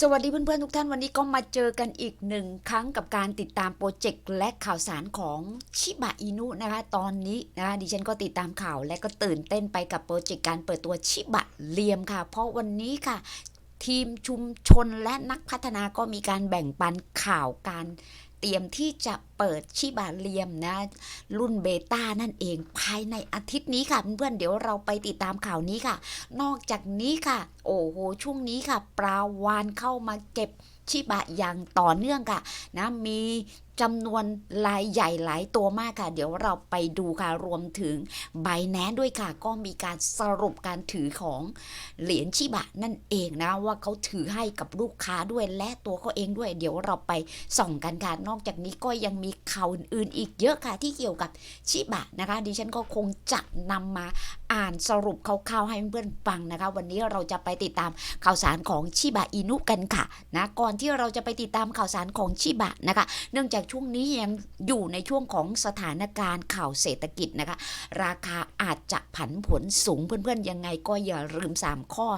สวัสดีเพื่อนๆทุกท่านวันนี้ก็มาเจอกันอีกหนึ่งครั้งกับการติดตามโปรเจกต์และข่าวสารของชิบะอินุนะคะตอนนี้นะคะดิฉันก็ติดตามข่าวและก็ตื่นเต้นไปกับโปรเจกต์การเปิดตัวชิบะเลียมค่ะ เพราะวันนี้ค่ะ ทีมชุมชนและนักพัฒนาก็มีการแบ่งปันข่าวการ เตรียมที่จะเปิดชิบาเลียมนะ รุ่นเบต้านั่นเองภายในอาทิตย์นี้ค่ะเพื่อนๆเดี๋ยวเราไปติดตามข่าวนี้ค่ะ นอกจากนี้ค่ะ โอ้โหช่วงนี้ค่ะ ปลาวานเข้ามาเก็บชิบะอย่างต่อเนื่องค่ะนะมีจำนวนรายใหญ่หลายตัวมากค่ะ เดี๋ยวเราไปดูค่ะ รวมถึงไบแนนด้วยค่ะ ก็มีการสรุปการถือของเหรียญชิบะนั่นเองนะ ว่าเขาถือให้กับลูกค้าด้วยและตัวเขาเองด้วย เดี๋ยวเราไปส่องกันค่ะนอกจากนี้ก็ยังมีข่าวอื่นๆอีกเยอะค่ะที่เกี่ยวกับชิบะนะคะ ดิฉันก็คงจะนำมาอ่านสรุปคร่าวๆให้เพื่อนๆฟังนะคะ วันนี้เราจะไปติดตามข่าวสารของชิบะอินุกันค่ะนะก่อนที่เราจะไปติดตามข่าวสารของชิบะนะคะ เนื่องจากช่วงนี้ยังอยู่ในช่วงของสถานการณ์ข่าวเศรษฐกิจนะคะ ราคาอาจจะผันผวนสูงเพื่อนๆ ยังไงก็อย่าลืม 3 ข้อ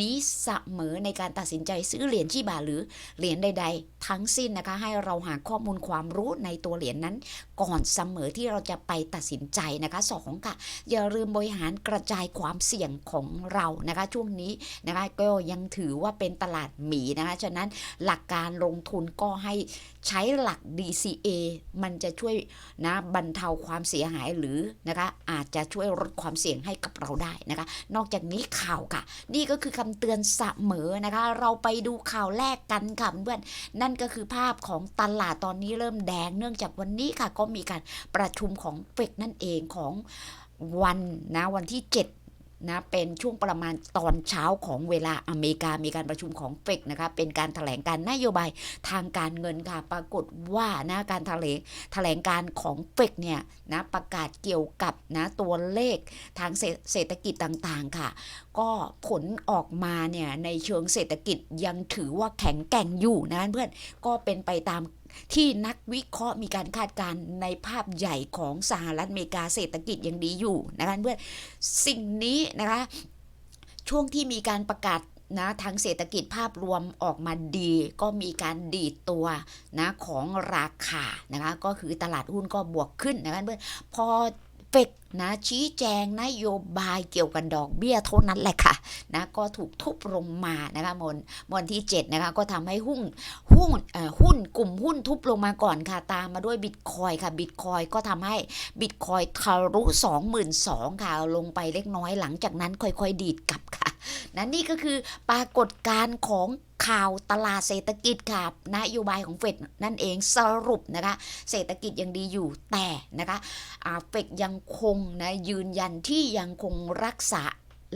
นี้เสมอในการตัดสินใจซื้อเหรียญชิบะหรือเหรียญใด ๆ ทั้งสิ้นนะคะ ให้เราหาข้อมูลความรู้ในตัวเหรียญนั้น ก่อนเสมอที่เราจะไปตัดสินใจนะคะสองค่ะอย่าลืมบริหารกระจายความเสี่ยงของเรานะคะ ช่วงนี้นะคะก็ยังถือว่าเป็นตลาดหมีนะคะฉะนั้นหลักการลงทุนก็ให้ ใช้หลัก DCA มันจะช่วยนะบรรเทาความเสียหายหรือนะคะอาจจะช่วยลดความเสี่ยงให้กับเราได้นะคะ นอกจากนี้ข่าวค่ะ นี่ก็คือคำเตือนเสมอนะคะ เราไปดูข่าวแรกกันค่ะเพื่อนนั่นก็คือภาพของตลาดตอนนี้เริ่มแดงเนื่องจากวันนี้ค่ะก็มีการประชุมของเฟกนั่นเองของวันนะวันที่ 7 นะเป็นช่วงประมาณตอนเช้าของเวลาอเมริกามีการประชุมของเฟกนะคะเป็นการถแถลงการนโยบายทางการเงินค่ะปรากฏว่านะการถแถลงแถลงการของเฟกเนี่ยนะประกาศเกี่ยวกับนะตัวเลขทางเศรษเศรษฐกิจต่างๆค่ะ ก็ผลออกมาเนี่ยในเชิงเศรษฐกิจยังถือว่าแข็งแกร่งอยู่นะเพื่อนก็เป็นไปตาม ที่นักวิเคราะห์มีการคาดการณ์ในภาพใหญ่ของสหรัฐอเมริกาเศรษฐกิจยังดีอยู่นะคะเพื่อนสิ่งนี้นะคะช่วงที่มีการประกาศนะทางเศรษฐกิจภาพรวมออกมาดี ก็มีการดีดตัวนะของราคานะคะก็คือตลาดหุ้นก็บวกขึ้นนะคะเพื่อนพอเฟก นะชี้แจงนโยบายเกี่ยวกับดอกเบี้ยเท่านั้นแหละค่ะนะก็ถูกทุบลงมานะคะมนวันที่7นะคะก็ทำให้หุ้นหุ้นเอ่อหุ้นกลุ่มหุ้นทุบลงมาก่อนค่ะตามมาด้วยบิตคอยค่ะบิตคอยก็ทำให้บิตคอยทะลุ22,000ค่ะลงไปเล็กน้อยหลังจากนั้นค่อยๆ ดีดกลับค่ะ นะนี่ก็คือปรากฏการณ์ของข่าวตลาดเศรษฐกิจค่ะนโยบายของเฟดนั่นเองสรุปนะคะ เศรษฐกิจยังดีอยู่แต่นะคะเฟดยังคงนะยืนยันที่ยังคงรักษา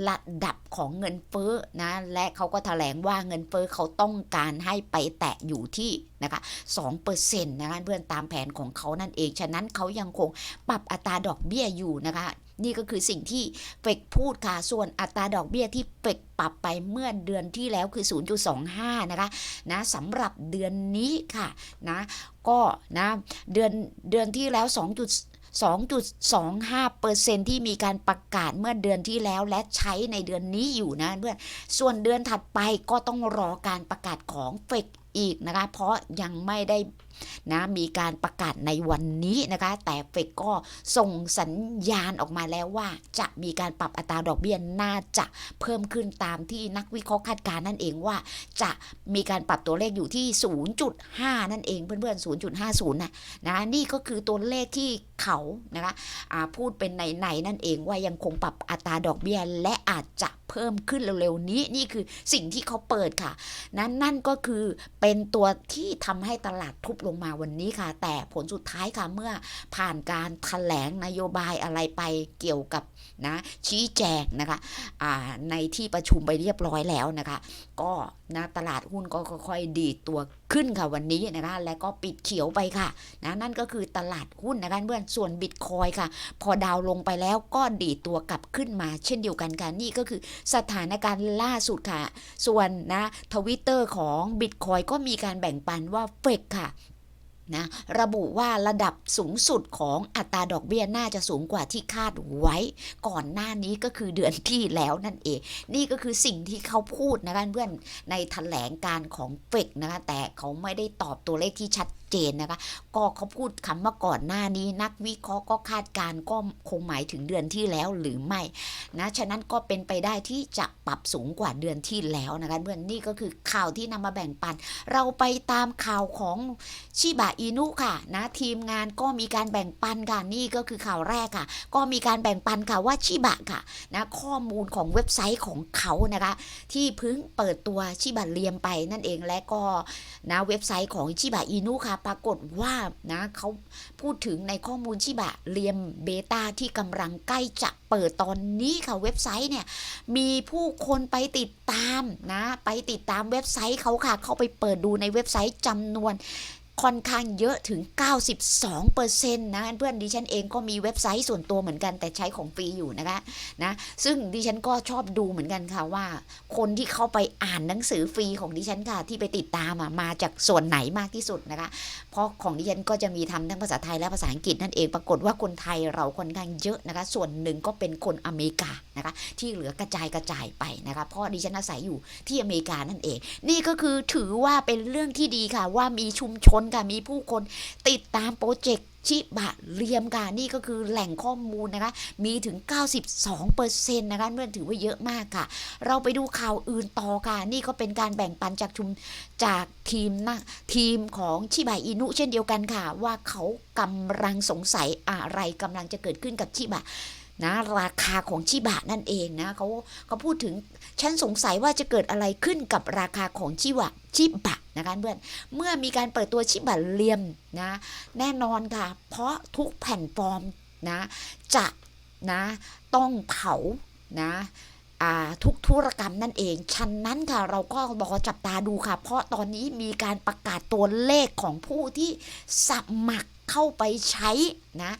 ระดับของเงินเฟ้อนะและเขาก็ถแถลงว่าเงินเฟ้อเขาต้องการให้ไปแตะอยู่ที่นะคะ2%นะคะเพื่อนตามแผนของเขานั่นเอง ฉะนั้นเขายังคงปรับอัตราดอกเบี้ยอยู่นะคะ นี่ก็คือสิ่งที่เฟกพูดค่ะ ส่วนอัตราดอกเบี้ยที่เฟกปรับไปเมื่อเดือนที่แล้วคือ 0.25 นะคะนะสำหรับเดือนนี้ค่ะนะก็นะเดือนเดือนที่แล้ว 2. 2.25%ที่มีการประกาศเมื่อเดือนที่แล้วและใช้ในเดือนนี้อยู่นะเพื่อนส่วนเดือนถัดไปก็ต้องรอการประกาศของเฟกอีกนะคะ เพราะยังไม่ได้ นะมีการประกาศในวันนี้นะคะ แต่เฟกก็ส่งสัญญาณออกมาแล้วว่า จะมีการปรับอัตราดอกเบี้ยน่าจะเพิ่มขึ้นตามที่นักวิเคราะห์คาดการณ์นั่นเองว่า จะมีการปรับตัวเลขอยู่ที่ 0.5 นั่นเองเพื่อนๆ 0.50นะนะนี่ก็คือตัวเลขที่เขานะคะพูดเป็นในในนั่นเองว่ายังคงปรับอัตราดอกเบี้ยและอาจจะเพิ่มขึ้นเร็วๆนี้นี่คือสิ่งที่เขาเปิดค่ะ นั้นนั่นก็คือเป็นตัวที่ทำให้ตลาดทุบลงมาวันนี้ค่ะ แต่ผลสุดท้ายค่ะเมื่อผ่านการถแถลงนโยบายอะไรไปเกี่ยวกับนะชี้แจงนะคะในที่ประชุมไปเรียบร้อยแล้วนะคะ ก็นะตลาดหุ้นก็ค่อยๆดีดตัวขึ้นค่ะวันนี้นะคะและก็ปิดเขียวไปค่ะนะนั่นก็คือตลาดหุ้นนะคะเพื่อนส่วนบิตคอยค่ะ พอดาวลงไปแล้วก็ดีดตัวกลับขึ้นมา เช่นเดียวกันค่ะนี่ก็คือสถานการณ์ล่าสุดค่ะ ส่วนนะทวิตเตอร์ของบิตคอยก็มีการแบ่งปันว่าเฟกค่ะ นะระบุว่าระดับสูงสุดของอัตราดอกเบี้ยน่าจะสูงกว่าที่คาดไว้ ก่อนหน้านี้ก็คือเดือนที่แล้วนั่นเอง นี่ก็คือสิ่งที่เขาพูดนะคะเพื่อนในแถลงการของเฟกนะคะแต่เขาไม่ได้ตอบตัวเลขที่ชัด จนนะคะ ก็เขาพูดคำว่าก่อนหน้านี้ นักวิเคราะห์ก็คาดการก็คงหมายถึงเดือนที่แล้วหรือไม่นะฉะนั้นก็เป็นไปได้ที่จะปรับสูงกว่าเดือนที่แล้วนะคะเพื่อนนี่ก็คือข่าวที่นำมาแบ่งปัน เราไปตามข่าวของชิบะอินุค่ะนะทีมงานก็มีการแบ่งปันค่ะนี่ก็คือข่าวแรกค่ะ ก็มีการแบ่งปันค่ะว่าชิบะค่ะนะข้อมูลของเว็บไซต์ของเขานะคะ ที่เพิ่งเปิดตัวชิบะเรียมไปนั่นเองและก็นะเว็บไซต์ของชิบะอินุค่ะปรากฏว่านะเขาพูดถึงในข้อมูลชิบะเรียมเบต้าที่กำลังใกล้จะเปิดตอนนี้ค่ะเว็บไซต์เนี่ย มีผู้คนไปติดตามนะ ไปติดตามเว็บไซต์เขาค่ะ เข้าไปเปิดดูในเว็บไซต์จำนวน ค่อนข้างเยอะถึง 92%นะเพื่อนดิฉันเองก็มีเว็บไซต์ส่วนตัวเหมือนกันแต่ใช้ของฟรีอยู่นะคะนะซึ่งดิฉันก็ชอบดูเหมือนกันค่ะว่า คนที่เข้าไปอ่านหนังสือฟรีของดิฉันค่ะที่ไปติดตามอะมาจากส่วนไหนมากที่สุดนะคะ เพราะของดิฉันก็จะมีทำทั้งภาษาไทยและภาษาอังกฤษนั่นเองปรากฏว่าคนไทยเราค่อนข้างเยอะนะคะ ส่วนหนึ่งก็เป็นคนอเมริกานะคะ ที่เหลือกระจายกระจายไปนะคะเพราะดิฉันอาศัยอยู่ที่อเมริกานั่นเอง นี่ก็คือถือว่าเป็นเรื่องที่ดีค่ะว่ามีชุมชนค่ะมีผู้คนติดตามโปรเจกต์ชิบะเรียมค่ะนี่ก็คือแหล่งข้อมูลนะคะ มีถึง 92%นะคะเมื่อถือว่าเยอะมากค่ะ เราไปดูข่าวอื่นต่อค่ะ นี่ก็เป็นการแบ่งปันจากชุมจากทีมนะทีมของชิบะอินุเช่นเดียวกันค่ะ ว่าเขากำลังสงสัยอะไรกำลังจะเกิดขึ้นกับชิบะนะราคาของชิบะนั่นเองนะเขาเขาพูดถึง ฉันสงสัยว่าจะเกิดอะไรขึ้นกับราคาของชิวะชิบะนะคะเพื่อนเมื่อมีการเปิดตัวชิบะเลียมนะแน่นอนค่ะ เพราะทุกแผ่นฟอร์มนะจะนะต้องเผานะทุกธุรกรรมนั่นเองฉะนั้นค่ะเราก็รอจับตาดูค่ะ เพราะตอนนี้มีการประกาศตัวเลขของผู้ที่สมัครเข้าไปใช้นะ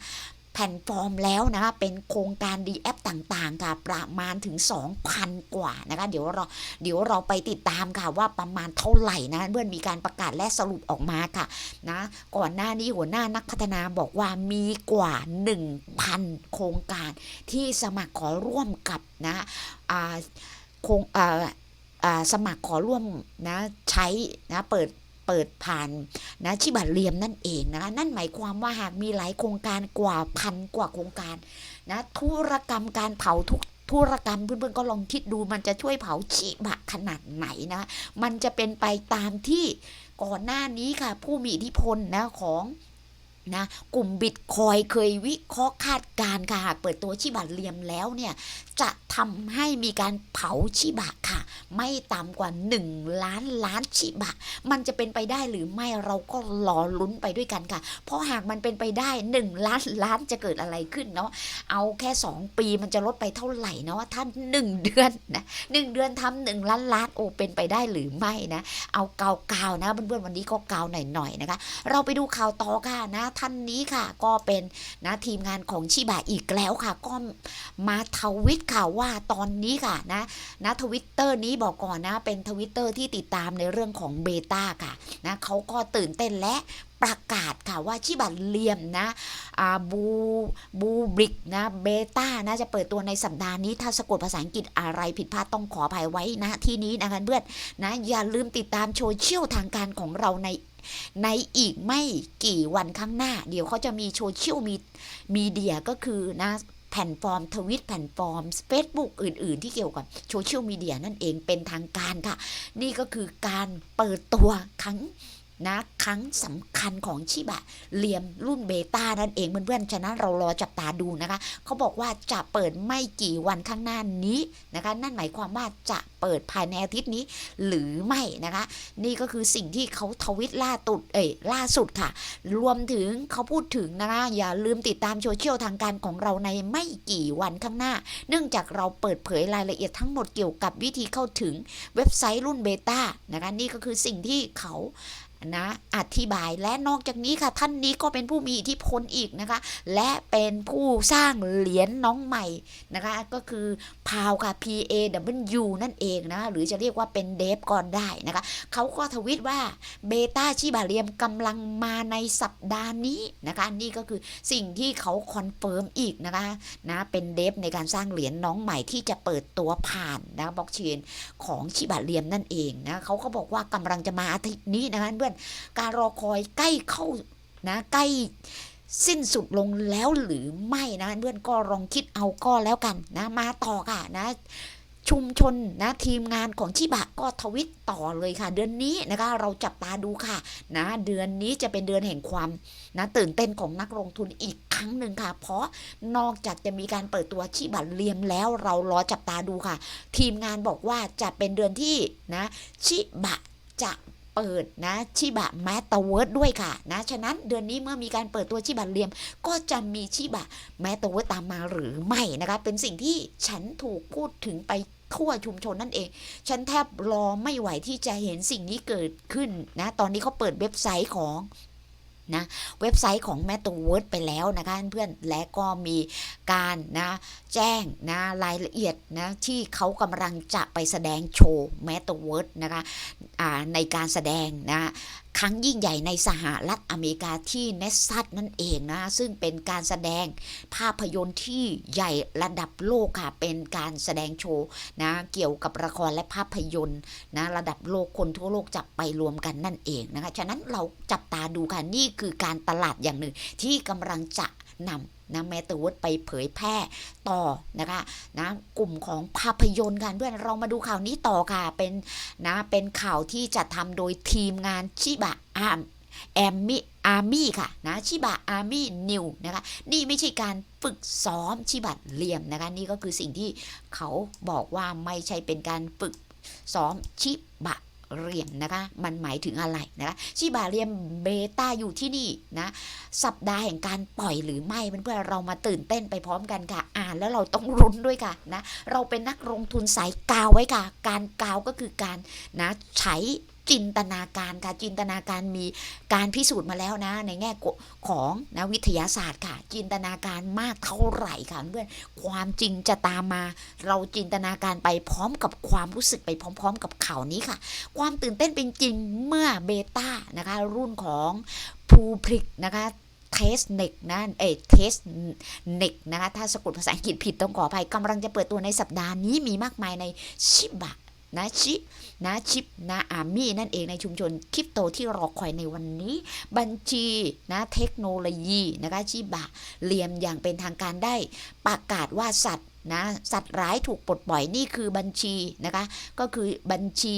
แผ่นฟอร์มแล้วนะคะเป็นโครงการดีแอปต่างๆค่ะประมาณถึง 2,000 กว่านะคะเดี๋ยวเราเดี๋ยวเราไปติดตามค่ะว่าประมาณเท่าไหร่นะเมื่อมีการประกาศและสรุปออกมาค่ะนะก่อนหน้านี้หัวหน้านักพัฒนาบอกว่ามีกว่า 1,000 โครงการที่สมัครขอร่วมกับนะโครงสมัครขอร่วมนะใช้นะเปิด เปิดผ่านนะชิบัตเลียมนั่นเองนะคะนั่นหมายความว่าหากมีหลายโครงการกว่าพันกว่าโครงการนะธุรกรรมการเผาทุกธุรกรรมเพื่อนๆก็ลองคิดดูมันจะช่วยเผาชิบะขนาดไหนนะ มันจะเป็นไปตามที่ก่อนหน้านี้ค่ะ ผู้มีอิทธิพลนะของนะกลุ่มบิตคอยเคยวิเคราะห์คาดการณ์ค่ะหากเปิดตัวชิบะเลียมแล้วเนี่ย จะทำให้มีการเผาชิบะค่ะ ไม่ต่ำกว่า 1 ล้านล้านชิบะ มันจะเป็นไปได้หรือไม่เราก็รอลุ้นไปด้วยกันค่ะ เพราะหากมันเป็นไปได้ 1 ล้านล้านจะเกิดอะไรขึ้นเนาะเอาแค่ 2 ปีมันจะลดไปเท่าไหร่เนาะท่าน 1 เดือนนะหนึ่งเดือนทำหนึ่งล้านล้านโอเป็นไปได้หรือไม่นะเอาเกาๆนะเพื่อนๆวันนี้ก็เกาหน่อยๆนะคะ เราไปดูข่าวต่อค่ะนะท่านนี้ค่ะก็เป็นนะทีมงานของชิบะอีกแล้วค่ะ ก็มาทวิตข่าวว่าตอนนี้ค่ะนะนะทวิตเตอร์นี้บอกก่อนนะเป็นทวิตเตอร์ที่ติดตามในเรื่องของเบต้าค่ะนะเขาก็ตื่นเต้นและประกาศค่ะว่าชิบัตเลียมนะบูบูบริกนะเบต้านะจะเปิดตัวในสัปดาห์นี้ ถ้าสะกดภาษาอังกฤษอะไรผิดพลาดต้องขออภัยไว้นะที่นี้นะคะเพื่อนนะอย่าลืมติดตามโซเชียลทางการของเราในในอีกไม่กี่วันข้างหน้า เดี๋ยวเขาจะมีโซเชียลมีมีเดียก็คือนะ แผ่นฟอร์มทวิตแผ่นฟอร์ม Facebook อื่น ๆ ที่เกี่ยวกับโซเชียลมีเดียนั่นเองเป็นทางการค่ะ นี่ก็คือการเปิดตัวครั้ง นะครั้งสำคัญของชิบะเลียมรุ่นเบต้านั่นเองเพื่อนๆฉะนั้นเรารอจับตาดูนะคะเขาบอกว่าจะเปิดไม่กี่วันข้างหน้านี้นะคะ นั่นหมายความว่าจะเปิดภายในอาทิตย์นี้หรือไม่นะคะ นี่ก็คือสิ่งที่เขาทวิตล่าตุดเอ้ยล่าสุดค่ะ รวมถึงเขาพูดถึงนะคะ อย่าลืมติดตามโซเชียลทางการของเราในไม่กี่วันข้างหน้า เนื่องจากเราเปิดเผยรายละเอียดทั้งหมดเกี่ยวกับวิธีเข้าถึงเว็บไซต์รุ่นเบต้านะคะนี่ก็คือสิ่งที่เขา นะอธิบายและนอกจากนี้ค่ะ ท่านนี้ก็เป็นผู้มีอิทธิพลอีกนะคะ และเป็นผู้สร้างเหรียญน้องใหม่นะคะ ก็คือพาวค่ะ P A W นั่นเองนะหรือจะเรียกว่าเป็นเดฟก่อนได้นะคะเขาก็ทวิตว่าเบต้าชิบาเรียมกำลังมาในสัปดาห์นี้นะคะ นี่ก็คือสิ่งที่เขาคอนเฟิร์มอีกนะคะนะเป็นเดฟในการสร้างเหรียญน้องใหม่ที่จะเปิดตัวผ่านนะบล็อกเชนของชิบาเรียมนั่นเองนะเขาก็บอกว่ากำลังจะมาอาทิตย์นี้นะคะเพื่อน การรอคอยใกล้เข้านะใกล้สิ้นสุดลงแล้วหรือไม่นะเพื่อนก็ลองคิดเอาก็แล้วกันนะมาต่อค่ะนะชุมชนนะทีมงานของชิบะก็ทวิตต่อเลยค่ะ เดือนนี้นะคะเราจับตาดูค่ะนะเดือนนี้จะเป็นเดือนแห่งความนะตื่นเต้นของนักลงทุนอีกครั้งหนึ่งค่ะ เพราะนอกจากจะมีการเปิดตัวชิบะเลียมแล้วเรารอจับตาดูค่ะ ทีมงานบอกว่าจะเป็นเดือนที่นะชิบะจะ เปิดนะชิบะแมตเวิร์ดด้วยค่ะนะฉะนั้นเดือนนี้เมื่อมีการเปิดตัวชิบะเลียม ก็จะมีชิบะแมตเวิร์ดตามมาหรือไม่นะคะเป็นสิ่งที่ฉันถูกพูดถึงไปทั่วชุมชนนั่นเอง ฉันแทบรอไม่ไหวที่จะเห็นสิ่งนี้เกิดขึ้นนะ ตอนนี้เขาเปิดเว็บไซต์ของ นะเว็บไซต์ของแมตต์เวิร์ดไปแล้วนะคะเพื่อนและก็มีการนะแจ้งนะรายละเอียดนะที่เขากำลังจะไปแสดงโชว์แมตต์เวิร์ดนะคะในการแสดงนะ ครั้งยิ่งใหญ่ในสหรัฐอเมริกาที่เนสซัตนั่นเองนะ ซึ่งเป็นการแสดงภาพยนตร์ที่ใหญ่ระดับโลกค่ะ เป็นการแสดงโชว์นะเกี่ยวกับละครและภาพยนตร์นะระดับโลกคนทั่วโลกจับไปรวมกันนั่นเองนะคะ ฉะนั้นเราจับตาดูค่ะ นี่คือการตลาดอย่างหนึ่งที่กำลังจะนำ นะแมตวิร์ดไปเผยแพร่ต่อนะคะนะกลุ่มของภาพยนตร์กันเพื่อนเรามาดูข่าวนี้ต่อค่ะเป็นนะเป็นข่าวที่จะทำโดยทีมงานชิบะอาร์มแอมมี่อาร์มี่ค่ะนะชิบะอาร์มี่นิวนะคะนี่ไม่ใช่การฝึกซ้อมชิบะเลียมนะคะนี่ก็คือสิ่งที่เขาบอกว่าไม่ใช่เป็นการฝึกซ้อมชิบะ เหรียญนะคะ มันหมายถึงอะไรนะคะชิบาเรียมเบต้าอยู่ที่นี่นะสัปดาห์แห่งการปล่อยหรือไม่เพื่อนๆเรามาตื่นเต้นไปพร้อมกันค่ะ อ่านแล้วเราต้องรุ้นด้วยค่ะนะเราเป็นนักลงทุนสายกาวไว้ค่ะ การกาวก็คือการนะใช้ จินตนาการค่ะจินตนาการมีการพิสูจน์มาแล้วนะ ในแง่ของนะวิทยาศาสตร์ค่ะ จินตนาการมากเท่าไหร่ค่ะเพื่อนความจริงจะตามมา เราจินตนาการไปพร้อมกับความรู้สึกไปพร้อม ๆ กับข่าวนี้ค่ะ ความตื่นเต้นเป็นจริงเมื่อเบต้านะคะรุ่นของพูพริกนะคะเทสเน็กนะเอเทสเน็กนะคะถ้าสะกดภาษาอังกฤษผิดต้องขออภัยกำลังจะเปิดตัวในสัปดาห์นี้มีมากมายในชิบะ นาชินาชิปนาอามี่นั่นเองในชุมชนคริปโตที่รอคอยในวันนี้ บัญชีนะเทคโนโลยีนะคะชิบะเรียมอย่างเป็นทางการได้ ประกาศว่าสัตว์นะสัตว์ร้ายถูกปลดปล่อยนี่คือบัญชีนะคะก็คือบัญชี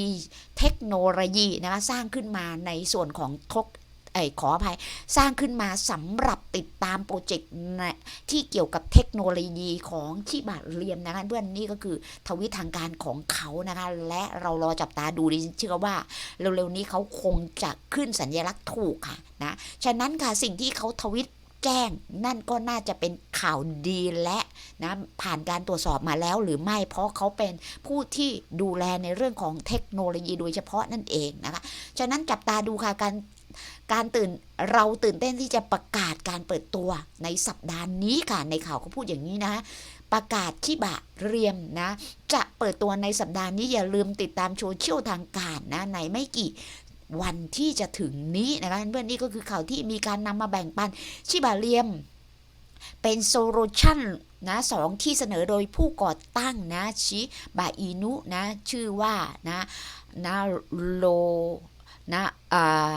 เทคโนโลยีนะคะสร้างขึ้นมาในส่วนของทก ไอ้ขออภัยสร้างขึ้นมาสำหรับติดตามโปรเจกต์นะที่เกี่ยวกับเทคโนโลยีของชิบะเรียมนะคะเพื่อนนี่ก็คือทวิตทางการของเขานะคะ และเรารอจับตาดูดิฉันเชื่อว่า เร็วๆนี้เขาคงจะขึ้นสัญลักษณ์ถูกค่ะนะฉะนั้นค่ะสิ่งที่เขาทวิตแจ้งนั่นก็น่าจะเป็นข่าวดีและนะผ่านการตรวจสอบมาแล้วหรือไม่เพราะเขาเป็นผู้ที่ดูแลในเรื่องของเทคโนโลยีโดยเฉพาะนั่นเองนะคะ ฉะนั้นจับตาดูค่ะการ การตื่นเราตื่นเต้นที่จะประกาศการเปิดตัวในสัปดาห์นี้ค่ะในข่าวเขาพูดอย่างนี้นะประกาศที่บะเรียมนะ จะเปิดตัวในสัปดาห์นี้อย่าลืมติดตามโซเชียลทางการนะในไม่กี่วันที่จะถึงนี้นะคะเพื่อนนี่ก็คือข่าวที่มีการนำมาแบ่งปันชิบะเรียม เป็นโซลูชันนะสองที่เสนอโดยผู้ก่อตั้งนะชิบะอินุนะชื่อว่านะนะโลนะอ่า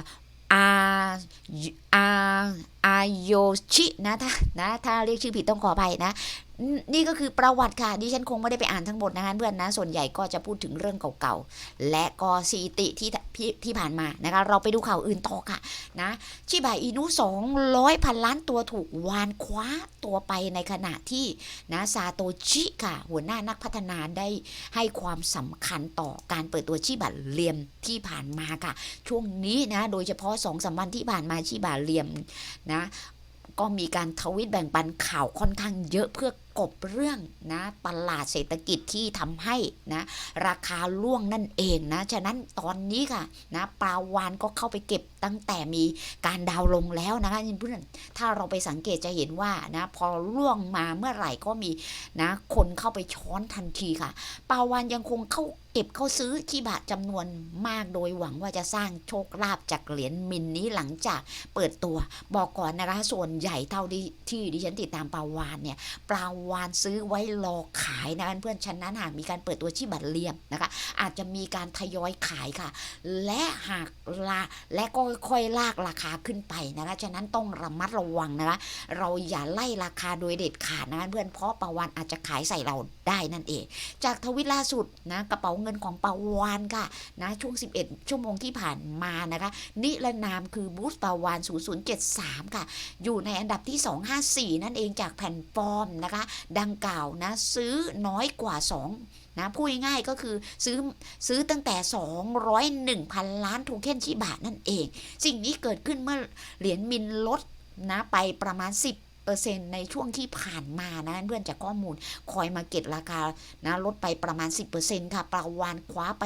อาอาอาโยชินะถ้านะถ้าเรียกชื่อผิดต้องขออภัยนะ นี่ก็คือประวัติค่ะ ดิฉันคงไม่ได้ไปอ่านทั้งหมดนะคะเพื่อนนะ ส่วนใหญ่ก็จะพูดถึงเรื่องเก่าๆ และก็สิติที่ที่ผ่านมานะคะ เราไปดูข่าวอื่นต่อค่ะนะ ชิบะอินุ200 พันล้านตัวถูกวานคว้าตัวไปในขณะที่นะซาโตชิค่ะ หัวหน้านักพัฒนาได้ให้ความสำคัญต่อการเปิดตัวชิบะเลียมที่ผ่านมาค่ะ ช่วงนี้นะ โดยเฉพาะ2อสวันที่ผ่านมาชิบะเลียมนะก็มีการทวิตแบ่งปันข่าวค่อนข้างเยอะเพื่อ กบเรื่องนะตลาดเศรษฐกิจที่ทำให้นะราคาล่วงนั่นเองนะฉะนั้นตอนนี้ค่ะนะปลาวานก็เข้าไปเก็บตั้งแต่มีการดาวลงแล้วนะคะเพื่อนถ้าเราไปสังเกตจะเห็นว่านะพอล่วงมาเมื่อไหร่ก็มีนะคนเข้าไปช้อนทันทีค่ะปลาวานยังคงเข้า เก็บเข้าซื้อที่บาทจำนวนมากโดยหวังว่าจะสร้างโชคลาภจากเหรียญมินนี้หลังจากเปิดตัวบอกก่อนนะคะส่วนใหญ่เท่าที่ที่ดิฉันติดตามปลาวานเนี่ยปลาวานซื้อไว้รอขายนะะเพื่อนฉะนั้นหากมีการเปิดตัวที่บัตรเลียมนะคะ อาจจะมีการทยอยขายค่ะ และหากลาและก็ค่อยลากราคาขึ้นไปนะคะฉะนั้นต้องระมัดระวังนะคะเราอย่าไล่ราคาโดยเด็ดขาดนะะเพื่อนเพราะปลาวานอาจจะขายใส่เราได้นั่นเอง จากทวิตล่าสุดนะกระเป๋าเงินของปาวานค่ะนะช่วง 11 ชั่วโมงที่ผ่านมานะคะ นิรนามคือบูสปาวาน 0073 ค่ะ อยู่ในอันดับที่ 254 นั่นเองจากแผ่นฟอร์มนะคะ ดังกล่าวนะซื้อน้อยกว่า 2นะพูดง่ายๆก็คือซื้อซื้อตั้งแต่ 201พันล้านโทเค็นชิบะนั่นเอง สิ่งนี้เกิดขึ้นเมื่อเหรียญมินลดนะไปประมาณ10 เปอร์เซ็นต์ในช่วงที่ผ่านมานะเพื่อนจากข้อมูลคอยมาเก็ตราคานะลดไปประมาณ 10%ค่ะประวานคว้าไป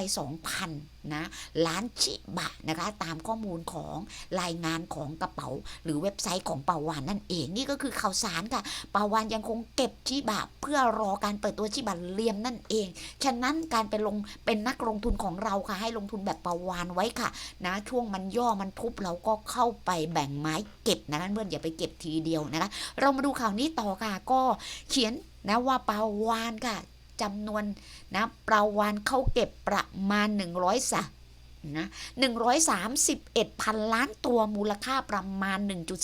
2,000 นะล้านชิบะนะคะตามข้อมูลของรายงานของกระเป๋า หรือเว็บไซต์ของปาวานนั่นเองนี่ก็คือข่าวสารค่ะปาวานยังคงเก็บชิบะเพื่อรอการเปิดตัวชิบะเลียมนั่นเอง ฉะนั้นการไปลงเป็นนักลงทุนของเราค่ะให้ลงทุนแบบปาวานไว้ค่ะ นะช่วงมันย่อมันทุบเราก็เข้าไปแบ่งไม้เก็บนะเพื่อนอย่าไปเก็บทีเดียวนะคะเรามาดูข่าวนี้ต่อค่ะก็เขียนนะว่าปาวานค่ะ จำนวนนะประวานเข้าเก็บประมาณ 100สะนะ131พันล้านตัวมูลค่าประมาณ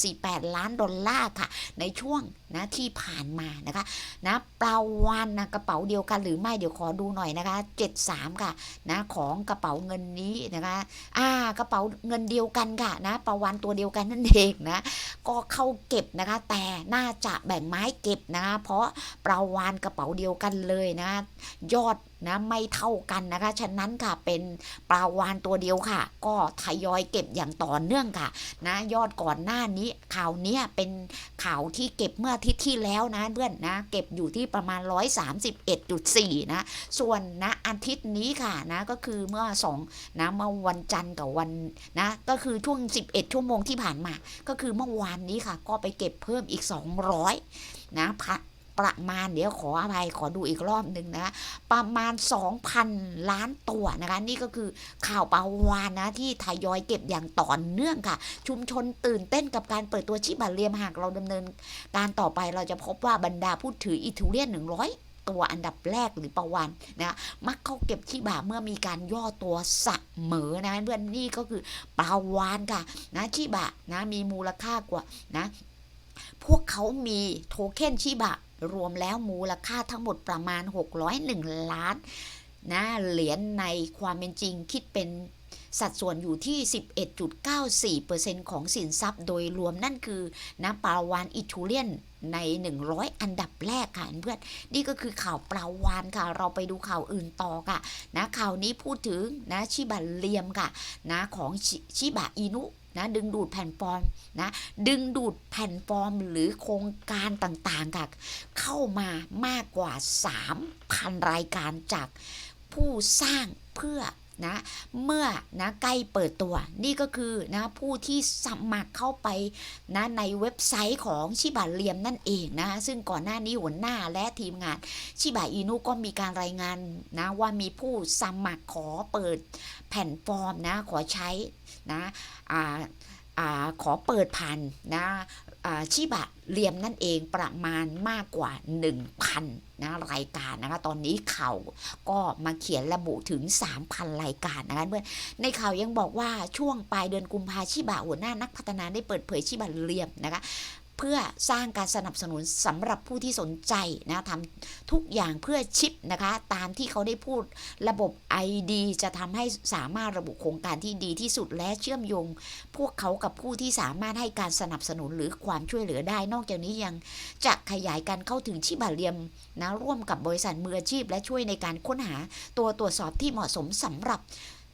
1.48 ล้านดอลลาร์ค่ะ ในช่วง นะที่ผ่านมานะคะนะปลาวานนะกระเป๋าเดียวกันหรือไม่เดี๋ยวขอดูหน่อยนะคะ73 ค่ะนะของกระเป๋าเงินนี้นะคะอ่ากระเป๋าเงินเดียวกันค่ะนะปลาวานตัวเดียวกันนั่นเองนะก็เข้าเก็บนะคะ แต่น่าจะแบ่งไม้เก็บนะคะเพราะปลาวานกระเป๋าเดียวกันเลยนะยอดนะไม่เท่ากันนะคะ ฉะนั้นค่ะเป็นปลาวานตัวเดียวค่ะ ก็ทยอยเก็บอย่างต่อเนื่องค่ะ นะยอดก่อนหน้านี้ข่าวนี้เป็นข่าวที่เก็บเมื่อทิตย์ที่แล้วนะเพื่อนนะเก็บอยู่ที่ประมาณ 131.4 นะ ส่วนนะอาทิตย์นี้ค่ะนะก็คือเมื่อสองนะเมื่อวันจันทร์กับวันนะก็คือช่วง 11 ชั่วโมงที่ผ่านมา ก็คือเมื่อวานนี้ค่ะ ก็ไปเก็บเพิ่มอีก 200นะพั ประมาณเดี๋ยวขออภัยขอดูอีกรอบหนึ่งนะประมาณ 2,000 ล้านตัวนะคะนี่ก็คือข่าวปาวานนะที่ทยอยเก็บอย่างต่อเนื่องค่ะ ชุมชนตื่นเต้นกับการเปิดตัวชิบะเรียมหากเราดำเนิน การต่อไปเราจะพบว่าบรรดาผู้ถืออิทูเลียน100ตัวอันดับแรกหรือประวันนะมักเข้าเก็บชิบะเมื่อมีการย่อตัวเสมอนะเพื่อนนี่ก็คือปลาวานค่ะนะชิบะนะมีมูลค่ากว่านะพวกเขามีโทเค็นชิบะ รวมแล้วมูลค่าทั้งหมดประมาณ 601 ล้านนะเหรียญในความเป็นจริงคิดเป็นสัดส่วนอยู่ที่ 11.94%ของสินทรัพย์โดยรวมนั่นคือนะปลาวานอิทูเลียนใน 100 อันดับแรกค่ะเพื่อนนี่ก็คือข่าวปลาวานค่ะ เราไปดูข่าวอื่นต่อค่ะนะข่าวนี้พูดถึงนะชิบะเลียมค่ะนะของชชิบะอินุ นะดึงดูดแผ่นฟอร์มนะดึงดูดแผ่นฟอร์มหรือโครงการต่างๆค่ะเข้ามามากกว่า 3,000 รายการจากผู้สร้างเพื่อนะเมื่อนะใกล้เปิดตัวนี่ก็คือนะผู้ที่สมัครเข้าไปนะในเว็บไซต์ของชิบะเลียมนั่นเองนะซึ่งก่อนหน้านี้หัวหน้าและทีมงานชิบะอินุก็มีการรายงานนะว่ามีผู้สมัครขอเปิดแผ่นฟอร์มนะขอใช้ นะอ่าอ่าขอเปิดพันนะชิบะเรียมนั่นเองประมาณมากกว่า 1,000นะรายการนะคะตอนนี้ข่าวก็มาเขียนระบุถึง 3,000 รายการนะคะเพื่อนในข่าวยังบอกว่าช่วงปลายเดือนกุมภาชิบะหัวหน้านักพัฒนาได้เปิดเผยชิบะเรียมนะคะ พื่อสร้างการสนับสนุนสำหรับผู้ที่สนใจนะทำทุกอย่างเพื่อชิปนะคะ ตามที่เขาได้พูดระบบ ID จะทำให้สามารถระบุโครงการที่ดีที่สุดและเชื่อมโยง พวกเขากับผู้ที่สามารถให้การสนับสนุนหรือความช่วยเหลือได้ นอกจากนี้ยังจะขยายการเข้าถึงชิบะเลียมนะร่วมกับบริษัทมืออาชีพ และช่วยในการค้นหาตัวตรวจสอบที่เหมาะสมสำหรับ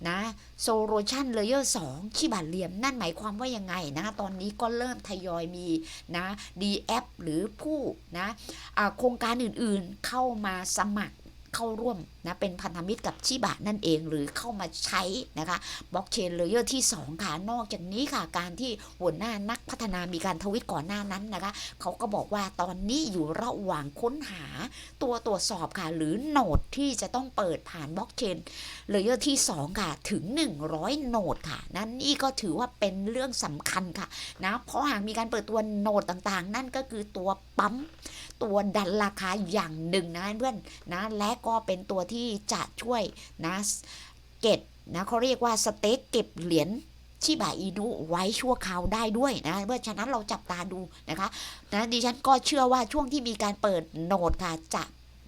นะโซโลชันเลเยอร์สองขี้บาดเหลี่ยม นั่นหมายความว่ายังไงนะ ตอนนี้ก็เริ่มทยอยมีนะดีแอปหรือผู้นะโครงการอื่นๆเข้ามาสมัคร เข้าร่วมนะเป็นพันธมิตรกับชิบะนั่นเองหรือเข้ามาใช้นะคะบล็อกเชนเลเยอร์ที่ 2 ค่ะ นอกจากนี้ค่ะ การที่หัวหน้านักพัฒนามีการทวิตก่อนหน้านั้นนะคะเขาก็บอกว่าตอนนี้อยู่ระหว่างค้นหาตัวตรวจสอบค่ะ หรือโหนดที่จะต้องเปิดผ่านบล็อกเชนเลเยอร์ที่ 2 ค่ะ ถึง 100 โหนดค่ะนั่นนี่ก็ถือว่าเป็นเรื่องสำคัญค่ะนะเพราะหากมีการเปิดตัวโหนดต่างๆ นั่นก็คือตัวปั๊ม ตัวดันราคาอย่างหนึ่งนะเพื่อนนะและก็เป็นตัวที่จะช่วยนะเก็บนะเขาเรียกว่าสเต็กเก็บเหรียญชิบะอินุไว้ชั่วคราวได้ด้วยนะเพราะฉะนั้นเราจับตาดูนะคะนะดิฉันก็เชื่อว่าช่วงที่มีการเปิดโนดค่ะจะ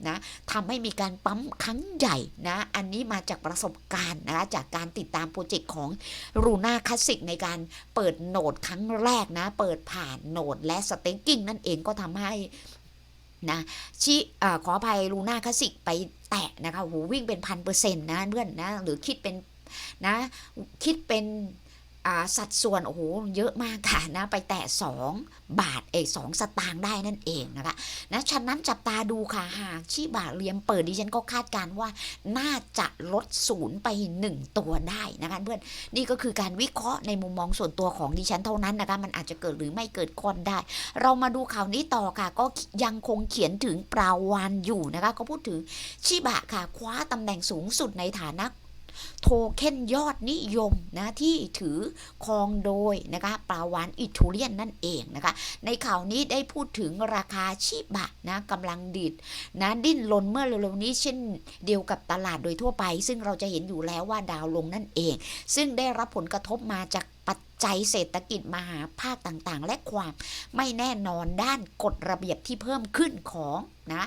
นะทำให้มีการปั๊มครั้งใหญ่นะ อันนี้มาจากประสบการณ์นะคะจากการติดตามโปรเจกต์ของรูน่าคลาสสิกในการเปิดโหนดครั้งแรกนะ เปิดผ่านโหนดและสเต็กกิ้งนั่นเองก็ทำให้ นะชิอขออภัยลูน่าคลาสิกไปแตะนะคะหูวิ่งเป็นพันเปอร์เซ็นต์นะเพื่อนนะหรือคิดเป็นนะคิดเป็น สัดส่วนโอ้โหเยอะมากค่ะนะไปแตะ2บาทเอกสองสตางค์ได้นั่นเองนะคะนะฉะนั้นจับตาดูค่ะหากชิบะเรียมเปิดดิฉันก็คาดการณ์ว่าน่าจะลดศูนย์ไป 1 ตัวได้นะคะเพื่อนนี่ก็คือการวิเคราะห์ในมุมมองส่วนตัวของดิฉันเท่านั้นนะคะมันอาจจะเกิดหรือไม่เกิดก็ได้ เรามาดูข่าวนี้ต่อค่ะก็ยังคงเขียนถึงปลาวานอยู่นะคะก็พูดถึงชิบะค่ะคว้าตำแหน่งสูงสุดในฐานะ โทเค็นยอดนิยมนะที่ถือครองโดยนะคะปลาวานอิทูเลียนนั่นเองนะคะ ในข่าวนี้ได้พูดถึงราคาชิบะนะกำลังดิดนะดิ้นรนเมื่อเร็วๆนี้เช่นเดียวกับตลาดโดยทั่วไป ซึ่งเราจะเห็นอยู่แล้วว่าดาวลงนั่นเอง ซึ่งได้รับผลกระทบมาจากปัจจัยเศรษฐกิจมหาภาคต่างๆ และความไม่แน่นอนด้านกฎระเบียบที่เพิ่มขึ้นของ นะ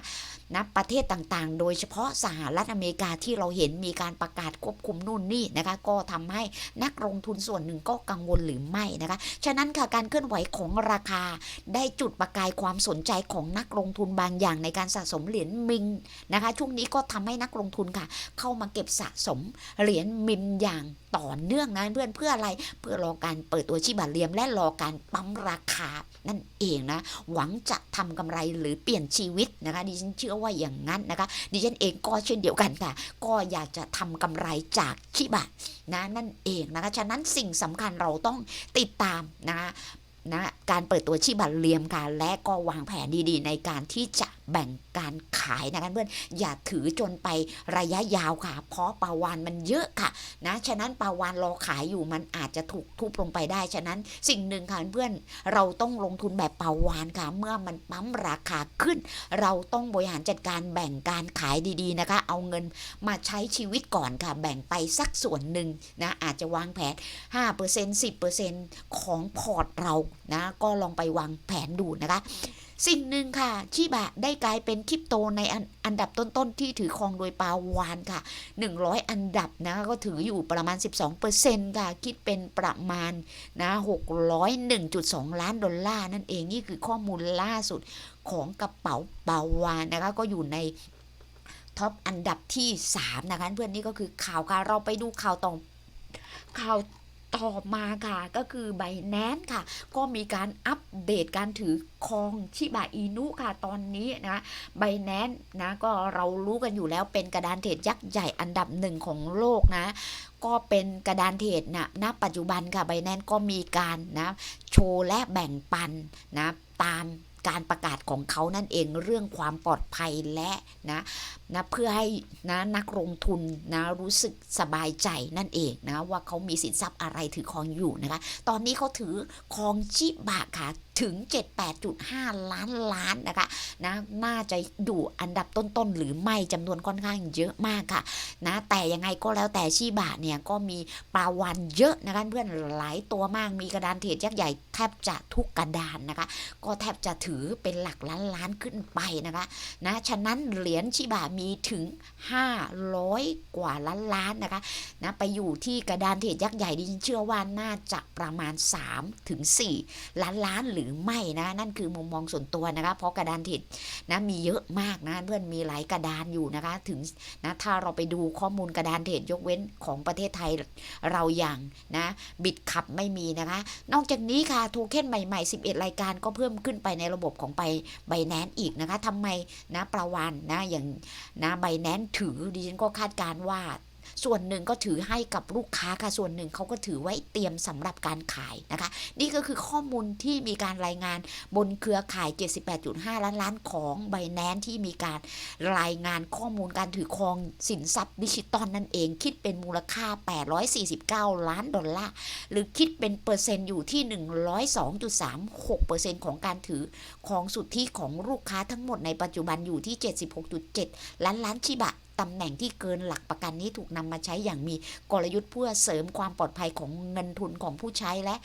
นะประเทศต่างๆ โดยเฉพาะสหรัฐอเมริกาที่เราเห็นมีการประกาศควบคุมนู่นนี่นะคะ ก็ทำให้นักลงทุนส่วนหนึ่งก็กังวลหรือไม่นะคะ ฉะนั้นค่ะการเคลื่อนไหวของราคาได้จุดประกายความสนใจของนักลงทุนบางอย่างในการสะสมเหรียญมิงนะคะ ช่วงนี้ก็ทำให้นักลงทุนค่ะ เข้ามาเก็บสะสมเหรียญมิมอย่างต่อเนื่องนะเพื่อนเพื่ออะไรเพื่อรอการเปิดตัวชิบะเลียมและรอการปั๊มราคานั่น เองนะ หวังจะทำกำไรหรือเปลี่ยนชีวิตนะคะ ดิฉันเชื่อว่าอย่างนั้นนะคะ ดิฉันเองก็เช่นเดียวกันค่ะ ก็อยากจะทำกำไรจากชิบะนะนั่นเองนะคะ ฉะนั้นสิ่งสำคัญเราต้องติดตามนะคะ นะการเปิดตัวชิบะเลียมค่ะและก็วางแผนดีๆ ในการที่จะแบ่งการขายนะคะเพื่อนอย่าถือจนไประยะยาวค่ะ เพราะปลาวานมันเยอะค่ะนะฉะนั้นปลาวานรอขายอยู่มันอาจจะถูกทุบลงไปได้ ฉะนั้นสิ่งหนึ่งค่ะเพื่อนเราต้องลงทุนแบบปลาวานค่ะ เมื่อมันปั๊มราคาขึ้น เราต้องบริหารจัดการแบ่งการขายดีๆนะคะ เอาเงินมาใช้ชีวิตก่อนค่ะ แบ่งไปสักส่วนหนึ่งนะอาจจะวางแผน 5% 10%ของพอร์ตเรานะก็ลองไปวางแผนดูนะคะ สิ่งหนึ่งค่ะ ชิบะได้กลายเป็นคริปโตในอันอันดับต้นๆ ที่ถือครองโดยปาวานค่ะ 100 อันดับนะก็ถืออยู่ประมาณ 12%ค่ะ คิดเป็นประมาณนะ601.2 ล้านดอลลาร์นั่นเองนี่คือข้อมูลล่าสุดของกระเป๋าปาวานนะคะก็อยู่ในท็อปอันดับที่ 3 นะคะเพื่อนนี่ก็คือข่าวค่ะเราไปดูข่าวต่อข่าว ต่อมาค่ะก็คือไบแนนค่ะ ก็มีการอัปเดตการถือครองชิบะอินุค่ะตอนนี้นะไบแนนนะก็เรารู้กันอยู่แล้วเป็นกระดานเทรดยักษ์ใหญ่อันดับหนึ่งของโลกนะก็เป็นกระดานเทรดนะณปัจจุบันค่ะไบแนนก็มีการนะโชว์และแบ่งปันนะตามการประกาศของเขานั่นเองเรื่องความปลอดภัยและนะ นะเพื่อให้นะนักลงทุนนะรู้สึกสบายใจนั่นเองนะว่าเขามีสินทรัพย์อะไรถือครองอยู่นะคะ ตอนนี้เขาถือครองชิบะค่ะถึง 78.5 ล้านล้านนะคะนะน่าจะอยู่อันดับต้นๆ หรือไม่จำนวนค่อนข้างเยอะมากค่ะนะแต่ยังไงก็แล้วแต่ชิบะเนี่ยก็มีปลาวันเยอะนะคะเพื่อนหลายตัวมากมีกระดานเทรดยักษ์ใหญ่แทบจะทุกกระดานนะคะ ก็แทบจะถือเป็นหลักล้านล้านขึ้นไปนะคะนะฉะนั้นเหรียญชิบะมีมีถึง 500 กว่าล้านล้านนะคะนะไปอยู่ที่กระดานเทรดยักษ์ใหญ่ดิฉันเชื่อว่าน่าจะประมาณ 3 ถึง 4 ล้านล้านหรือไม่นะนั่นคือมุมมองส่วนตัวนะคะเพราะกระดานเทรดนะมีเยอะมากนะเพื่อนมีหลายกระดานอยู่นะคะถึงนะถ้าเราไปดูข้อมูลกระดานเทรดยกเว้นของประเทศไทยเราอย่างนะบิดขับไม่มีนะคะ นอกจากนี้ค่ะโทเค็นใหม่ ๆ 11 รายการก็เพิ่มขึ้นไปในระบบของไปไบแนนอีกนะคะทำไมนะประวานนะอย่างนะไบแนนถือดิฉันก็คาดการว่า ส่วนหนึ่งก็ถือให้กับลูกค้าค่ะส่วนหนึ่งเขาก็ถือไว้เตรียมสำหรับการขายนะคะ นี่ก็คือข้อมูลที่มีการรายงานบนเครือข่าย 78.5 ล้านล้านของไบแนนที่มีการรายงานข้อมูลการถือครองสินทรัพย์ดิจิตอลนั่นเองคิดเป็นมูลค่า 849 ล้านดอลลาร์หรือคิดเป็นเปอร์เซ็นต์อยู่ที่ 102.36%ของการถือของสุทธิของลูกค้าทั้งหมดในปัจจุบันอยู่ที่ 76.7 ล้านล้านชิบะ ตำแหน่งที่เกินหลักประกันนี้ถูกนำมาใช้อย่างมีกลยุทธ์เพื่อเสริมความปลอดภัยของเงินทุนของผู้ใช้และ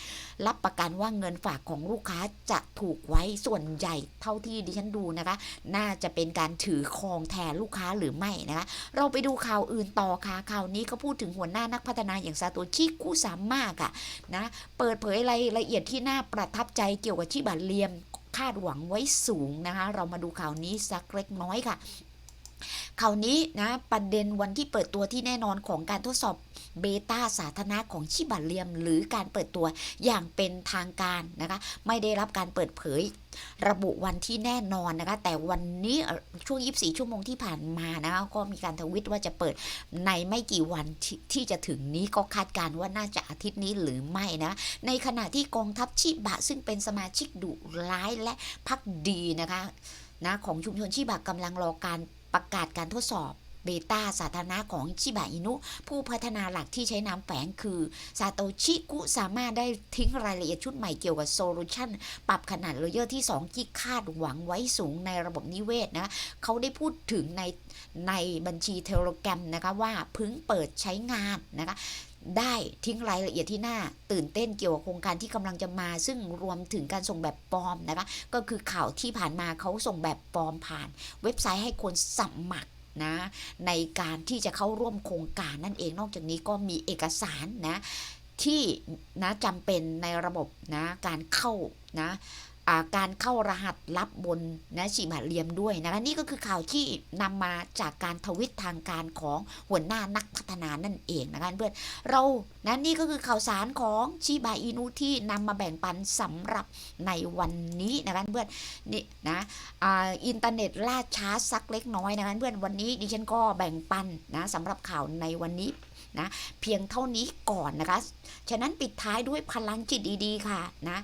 รับประกันว่าเงินฝากของลูกค้าจะถูกไว้ส่วนใหญ่เท่าที่ดิฉันดูนะคะ น่าจะเป็นการถือครองแทนลูกค้าหรือไม่นะคะ เราไปดูข่าวอื่นต่อค่ะข่าวนี้ก็พูดถึงหัวหน้านักพัฒนาอย่างซาโตชิคุสามะค่ะนะเปิดเผยรายละเอียดที่น่าประทับใจเกี่ยวกับชิบะเลียมคาดหวังไว้สูงนะคะ เรามาดูข่าวนี้สักเล็กน้อยค่ะ ข่าวนี้นะประเด็นวันที่เปิดตัวที่แน่นอนของการทดสอบเบต้าสาธารณะของชิบะเลียม หรือการเปิดตัวอย่างเป็นทางการนะคะไม่ได้รับการเปิดเผยระบุวันที่แน่นอนนะคะแต่วันนี้ช่วง 24 ชั่วโมงที่ผ่านมานะคะก็มีการทวิตว่าจะเปิดในไม่กี่วันที่ที่จะถึงนี้ก็คาดการณ์ว่าน่าจะอาทิตย์นี้หรือไม่นะในขณะที่กองทัพชิบะซึ่งเป็นสมาชิกดุร้ายและพักดีนะคะนะของชุมชนชิบะกำลังรอการ ประกาศการทดสอบเบต้าสาธารณะของชิบะอินุ ผู้พัฒนาหลักที่ใช้นามแฝงคือซาโตชิกุสามารถได้ทิ้งรายละเอียดชุดใหม่เกี่ยวกับโซลูชันปรับขนาดเลเยอร์ที่ 2 ที่คาดหวังไว้สูงในระบบนิเวศนะ เขาได้พูดถึงในในบัญชีเทโลแกรมนะคะว่าพึ่งเปิดใช้งานนะคะ ได้ทิ้งรายละเอียดที่หน่าตื่นเต้นเกี่ยวกับโครงการที่กำลังจะมา ซึ่งรวมถึงการส่งแบบปลอมนะคะ ก็คือข่าวที่ผ่านมาเขาส่งแบบปลอมผ่าน เว็บไซต์ให้คนสมัครนะในการที่จะเข้าร่วมโครงการนั่นเองนอกจากนี้ก็มีเอกสารนะที่นะจำเป็นในระบบนะการเข้านะ การเข้ารหัสลับบนนะชิบะเลียมด้วยนะคะนี่ก็คือข่าวที่นำมาจากการทวิตทางการของหัวหน้านักพัฒนานั่นเองนะคะเพื่อนเรานะนี่ก็คือข่าวสารของชิบะอินุที่นำมาแบ่งปันสำหรับในวันนี้นะคะเพื่อนนี่นะอ,อินเทอร์เน็ตล่าช้าสักเล็กน้อยนะคะเพื่อนวันนี้ดิฉันก็แบ่งปันนะสำหรับข่าวในวันนี้นะเพียงเท่านี้ก่อนนะคะ ฉะนั้นปิดท้ายด้วยพลังจิตดีๆค่ะนะ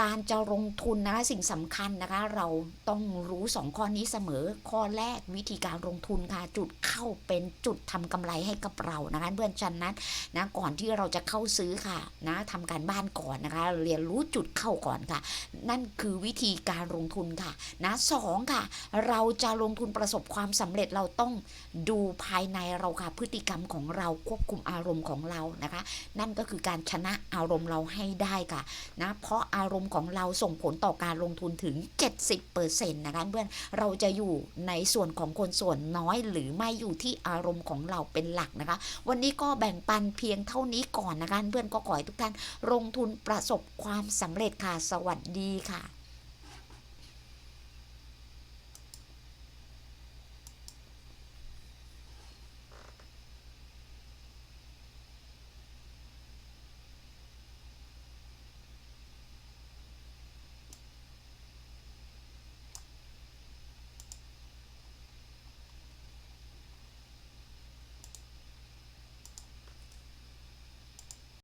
การจะลงทุนนะคะสิ่งสำคัญนะคะ เราต้องรู้สองข้อนี้เสมอ ข้อแรกวิธีการลงทุนค่ะ จุดเข้าเป็นจุดทำกำไรให้กับเรานะคะเพื่อนฉะนั้นนะก่อนที่เราจะเข้าซื้อค่ะนะทำการบ้านก่อนนะคะ เรียนรู้จุดเข้าก่อนค่ะ นั่นคือวิธีการลงทุนค่ะนะสองค่ะ เราจะลงทุนประสบความสำเร็จเราต้องดูภายในเราค่ะ พฤติกรรมของเราควบคุมอารมณ์ของเรานะคะ นั่นก็คือการชนะอารมณ์เราให้ได้ค่ะนะเพราะอารมณ์มณ์ของเราส่งผลต่อการลงทุนถึง 70%นะคะเพื่อนเราจะอยู่ในส่วนของคนส่วนน้อยหรือไม่อยู่ที่อารมณ์ของเราเป็นหลักนะคะ วันนี้ก็แบ่งปันเพียงเท่านี้ก่อนนะคะเพื่อนก็ขอให้ทุกท่านลงทุนประสบความสำเร็จค่ะ สวัสดีค่ะ